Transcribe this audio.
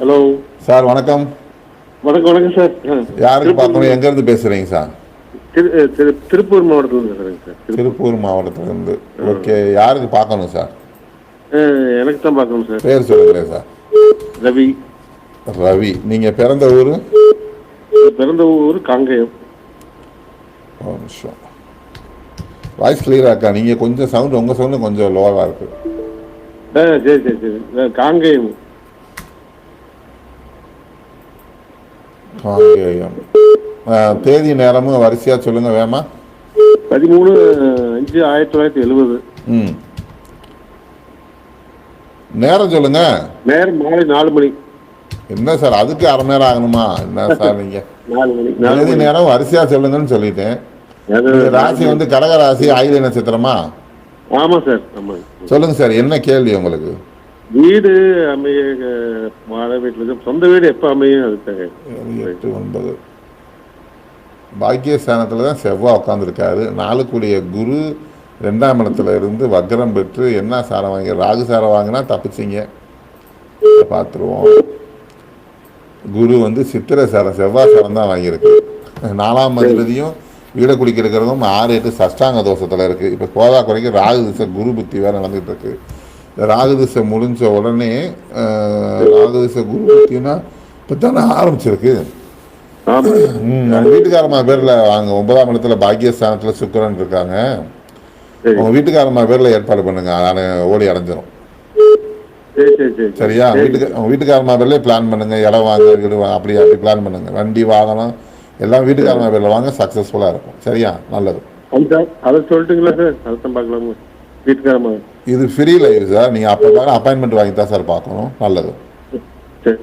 Hello sir வணக்கம். வணக்கம் வணக்கம் சார். யாருக்கு பார்க்கணும்? எங்கேருந்து பேசுகிறீங்க சார்? திருப்பூர் மாவட்டத்தில் பேசுகிறேங்க சார். திரு- திருப்பூர் மாவட்டத்துலேருந்து. ஓகே யாருக்கு பார்க்கணும் சார்? எனக்கு தான் பார்க்கணும் சார். பேர் சொல்லுங்களேன் சார். ரவி. ரவி. நீங்கள் பிறந்த ஊர்? பிறந்த ஊர் காங்கேயம். ஒரு நிமிஷம். வாய்ஸ் கிளியராக இருக்கா? நீங்கள் கொஞ்சம் சவுண்ட் உங்கள் சவுண்டு கொஞ்சம் லோவாக இருக்குது சரி சரி சரி. காங்கேயம். ஆ, தேதி நேரமும் வரிசையாக சொல்லுங்கள் வேமா. பதிமூணு அஞ்சு ஆயிரத்தி தொள்ளாயிரத்தி எழுபது. ம். நேரம் சொல்லுங்கள் நேரம் மாலை நாலு மணி. என்ன சார் அதுக்கு அரை நேரம் ஆகணுமா? என்ன சார் தேதி மணி. நேரம் வரிசையாக சொல்லுங்கன்னு சொல்லிட்டேன். ராசி வந்து கடக ராசி ஆயுத நட்சத்திரமா ஆமாம் சார் சொல்லுங்க சார் என்ன கேள்வி உங்களுக்கு? வீடு அமைய அஹ், வீட்டில் சொந்த வீடு எப்போ அமையும் அதுக்கு ஒன்பது. பாக்கியஸ்தானத்தில் தான் செவ்வாய் உட்காந்துருக்காரு நாளுக்குடைய குரு ரெண்டாம் இடத்துல இருந்து வக்ரம் பெற்று என்ன சாரம் வாங்கி ராகு சாரம் வாங்கினா தப்பிச்சிங்க. பார்த்துருவோம். குரு வந்து சித்திரை சாரம் செவ்வாய் சாரம் தான் வாங்கியிருக்கு. நாலாம் அதிபதியும் வீட குடிக்கிறதும் ஆறு எட்டு சஷ்டாங்க தோஷத்தில் இருக்குது இப்போ கோதா குறைக்கு ராகு திசை குரு புத்தி வேறு நடந்துகிட்டு இருக்கு. இந்த ராகு திசை முடிஞ்ச உடனே அஹ், ராகு திசை குரு புத்தினா இப்போ தானே ஆரம்பிச்சிருக்கு. ஆமாம் ம், அவங்க வீட்டுக்காரம்மா பேரில் வாங்க ஒன்பதாம் இடத்துல பாக்கியஸ்தானத்தில் சுக்கிரன் இருக்காங்க. உங்கள் வீட்டுக்காரம்மா பேரில் ஏற்பாடு பண்ணுங்க நான் ஓடி அடைஞ்சிரும். சரி சரி சரி. சரியா? சரி. வீட்டுக்கு உங்கள் வீட்டுக்காரம்மா பேர்லேயே பிளான் பண்ணுங்க இடம் வாங்க வீடு வாங்க அப்படி அப்படி பிளான் பண்ணுங்க. வண்டி வாகனம் எல்லாம் வீட்டுக்காரம்மா பேரில் வாங்க சக்ஸஸ்ஃபுல்லாக இருக்கும். சரியா? நல்லது. அதை சொல்லிட்டுங்களா சார்? அதை தான் பார்க்கலாமா? வீட்டுக்காரமா இது ஃப்ரீ ஃப்ரீயில் சார் நீங்கள் அப்போ அப்பாயின்மெண்ட் வாங்கி தான் சார் பார்க்கணும். நல்லது. சரி.